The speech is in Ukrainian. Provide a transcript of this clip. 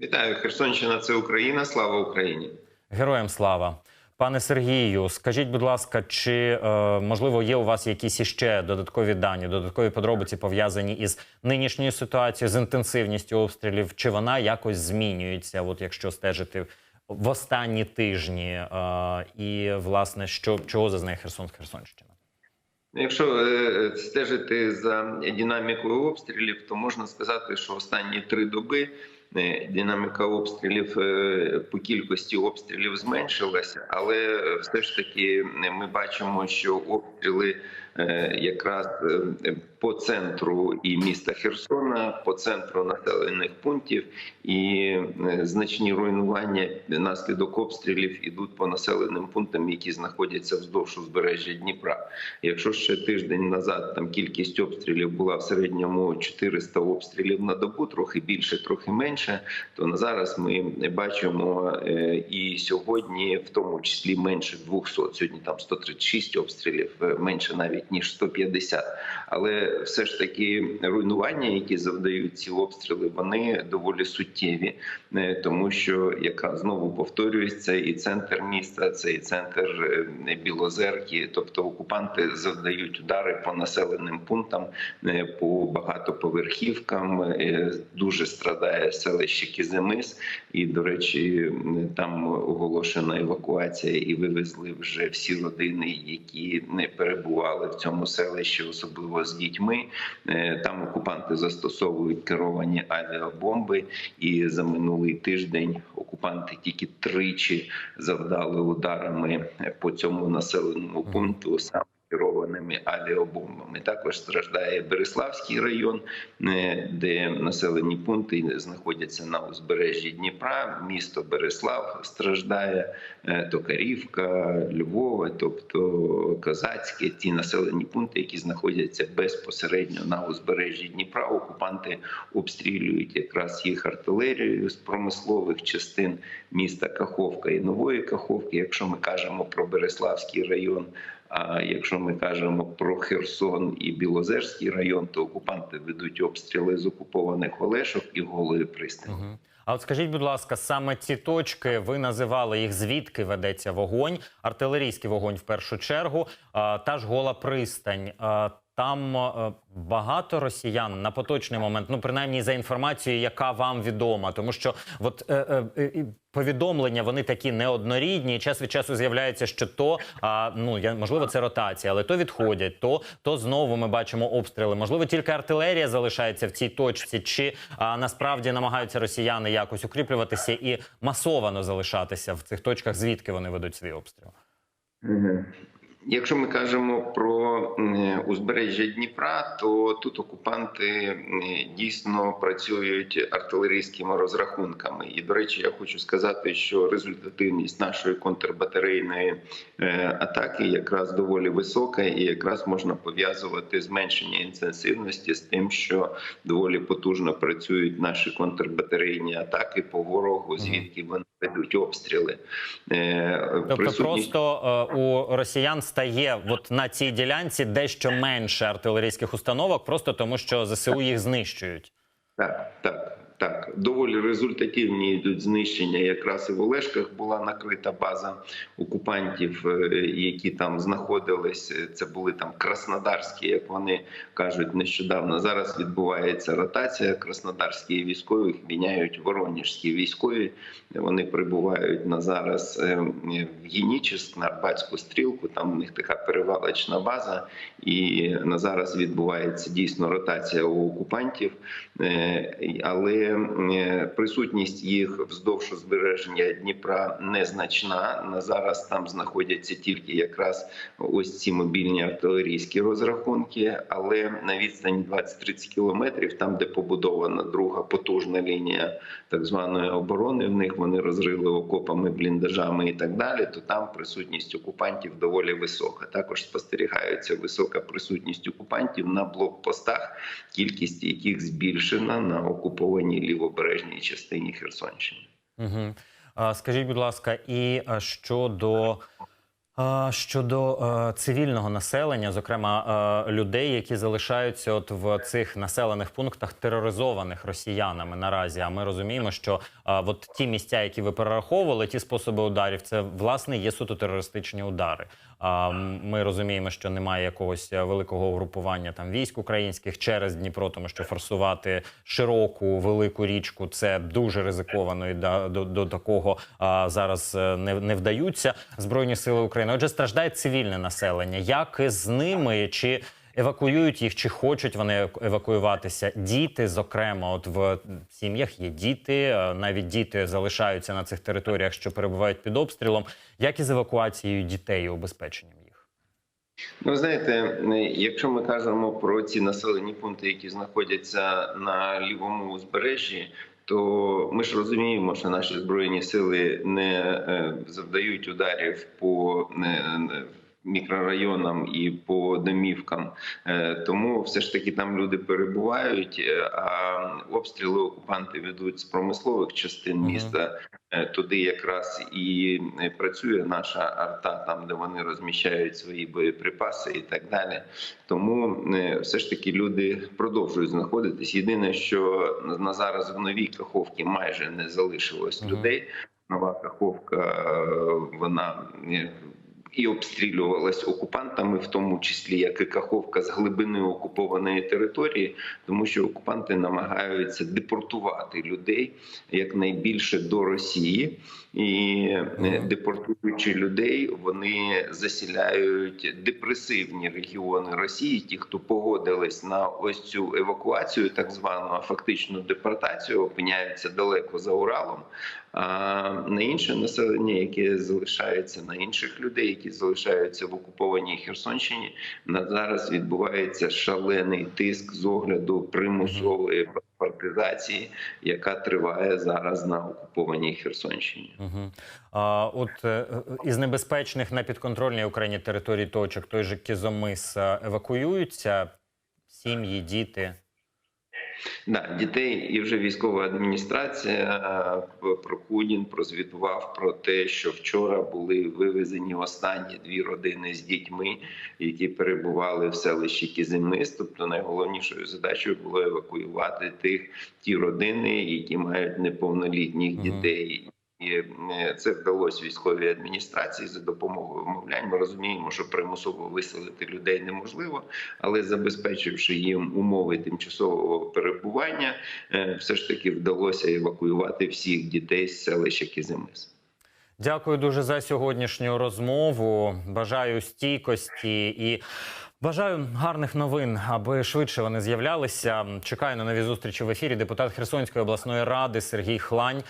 Вітаю, Херсонщина. Це Україна. Слава Україні. Героям слава. Пане Сергію, скажіть, будь ласка, чи е, можливо є у вас якісь іще додаткові дані, додаткові подробиці пов'язані із нинішньою ситуацією, з інтенсивністю обстрілів? Чи вона якось змінюється? От якщо стежити в останні тижні, е, і власне що чого зазнає Херсон Херсонщина? Якщо е, стежити за динамікою обстрілів, то можна сказати, що останні три доби е, динаміка обстрілів е, по кількості обстрілів зменшилася, але все ж таки ми бачимо, що обстріли якраз е, по центру і міста Херсона, по центру населених пунктів, і е, значні руйнування наслідок обстрілів ідуть по населеним пунктам, які знаходяться вздовж узбережжя Дніпра. Якщо ще тиждень назад там кількість обстрілів була в середньому 400 обстрілів на добу, трохи більше, трохи менше, то на зараз ми бачимо е, і сьогодні, в тому числі менше 200. Сьогодні там 136 обстрілів, е, менше навіть ніж 150. Але все ж таки руйнування, які завдають ці обстріли, вони доволі суттєві, е, тому що яка знову повторюється, це і центр міста, це і центр е, Білозерки, тобто окупанти завдають удари по населеним пунктам, е, по багатоповерхівкам. Дуже страдає селище Кіземис, і до речі, там оголошена евакуація, і вивезли вже всі родини, які не перебували в цьому селищі, особливо з дітьми. Е, Там окупанти застосовують керовані авіабомби, і за минулий тиждень окупанти тільки тричі завдали ударами по цьому населеному пункту саме керованими авіабомбами. Також страждає Береславський район, е, де населені пункти знаходяться на узбережжі Дніпра. Місто Береслав страждає, е, Токарівка, Львова, тобто Козацьке, ті населені пункти, які знаходяться безпосередньо на узбережжі Дніпра. Окупанти обстрілюють якраз їх артилерією з промислових частин міста Каховка і Нової Каховки. Якщо ми кажемо про Береславський район. А якщо ми кажемо про Херсон і Білозерський район, то окупанти ведуть обстріли з окупованих Олешок і голої пристані. Угу. А от скажіть, будь ласка, саме ці точки ви називали їх, звідки ведеться вогонь, артилерійський вогонь в першу чергу, та ж гола пристань. Там е, багато росіян на поточний момент, ну принаймні за інформацією, яка вам відома, тому що от е, е, повідомлення вони такі неоднорідні. Час від часу з'являється, що то ну я можливо це ротація, але то відходять, то то знову ми бачимо обстріли. Можливо, тільки артилерія залишається в цій точці, чи насправді намагаються росіяни якось укріплюватися і масовано залишатися в цих точках, звідки вони ведуть свій обстріл. Якщо ми кажемо про узбережжя Дніпра, то тут окупанти дійсно працюють артилерійськими розрахунками. І до речі, я хочу сказати, що результативність нашої контрбатарейної е, атаки якраз доволі висока, і якраз можна пов'язувати зменшення інтенсивності з тим, що доволі потужно працюють наші контрбатарейні атаки по ворогу, звідки вони ведуть обстріли. Е, Тобто, Присутні... просто е, у росіян стає от на цій ділянці дещо менше артилерійських установок, просто тому що ЗСУ їх знищують. Так, так, так. Доволі результативні йдуть знищення. Якраз і в Олешках була накрита база окупантів, е, які там знаходились. Це були там краснодарські, як вони кажуть, нещодавно. Зараз відбувається ротація. Краснодарські військові міняють воронежські військові. Вони прибувають на зараз е, в Генічеськ, на Арбатську стрілку. Там у них така перевалочна база, і на зараз відбувається дійсно ротація у окупантів. Е, Е, присутність їх вздовж узбережжя Дніпра незначна. На зараз там знаходяться тільки якраз ось ці мобільні артилерійські розрахунки, але на відстані 20-30 кілометрів, там де побудована друга потужна лінія так званої оборони, в них вони розрили окопами, бліндажами і так далі. То там присутність окупантів доволі висока. Також спостерігається висока присутність окупантів на блокпостах, кількість яких збільшена на окупованій лівобережній частині Херсонщини. Угу. Скажіть, будь ласка, і щодо Щодо цивільного населення, зокрема людей, які залишаються от в цих населених пунктах тероризованих росіянами наразі. А ми розуміємо, що от ті місця, які ви перераховували, ті способи ударів, це власне є суто терористичні удари. Ми розуміємо, що немає якогось е, великого угрупування там військ українських через Дніпро, тому що форсувати широку велику річку це дуже ризиковано і да, до, до такого а, зараз е, не, не вдаються збройні сили України. Отже, страждає цивільне населення. Як з ними чи евакуюють їх, чи хочуть вони евакуюватися? Діти, зокрема, от в сім'ях є діти, навіть діти залишаються на цих територіях, що перебувають під обстрілом. Як із евакуацією дітей і їх? Ну, знаєте, е, якщо ми кажемо про ці населені пункти, які знаходяться на лівому узбережжі, то ми ж розуміємо, що наші збройні сили не е, завдають ударів по е, мікрорайонам і по домівкам, Е, тому все ж таки там люди перебувають. е, А обстріли окупанти ведуть з промислових частин міста. Е, Туди якраз і працює наша арта, там де вони розміщають свої боєприпаси і так далі. Тому все ж таки люди продовжують знаходитись. Єдине, що на зараз в новій каховці майже не залишилось людей. Нова каховка вона і обстрілювалась окупантами, в тому числі як і каховка з глибини окупованої території, тому що окупанти намагаються депортувати людей якнайбільше до Росії, і е, депортуючи людей, вони засіляють депресивні регіони Росії. Ті, хто погодились на ось цю евакуацію, так звану а фактичну депортацію, опиняються далеко за Уралом. А на інше населення, яке залишається на інших людей, які залишаються в окупованій Херсонщині, на зараз відбувається шалений тиск з огляду примусової партизації, яка триває зараз на окупованій Херсонщині. Угу. А, от е, із небезпечних на підконтрольній Україні території точок той же Кізомис е, евакуюються сім'ї, діти. Да, дітей і вже військова адміністрація е, Прокудін прозвітував про те, що вчора були вивезені останні дві родини з дітьми, які перебували в селищі Кізимис. Тобто найголовнішою задачею було евакуювати тих ті родини, які мають неповнолітніх дітей. І е, це вдалося військовій адміністрації за допомогою вмовлянь. Ми розуміємо, що примусово виселити людей неможливо, але забезпечивши їм умови тимчасового перебування, е, все ж таки вдалося евакуювати всіх дітей з селища Кізимис. Дякую дуже за сьогоднішню розмову. Бажаю стійкості і бажаю гарних новин, аби швидше вони з'являлися. Чекаю на нові зустрічі в ефірі. Депутат Херсонської обласної ради Сергій Хлань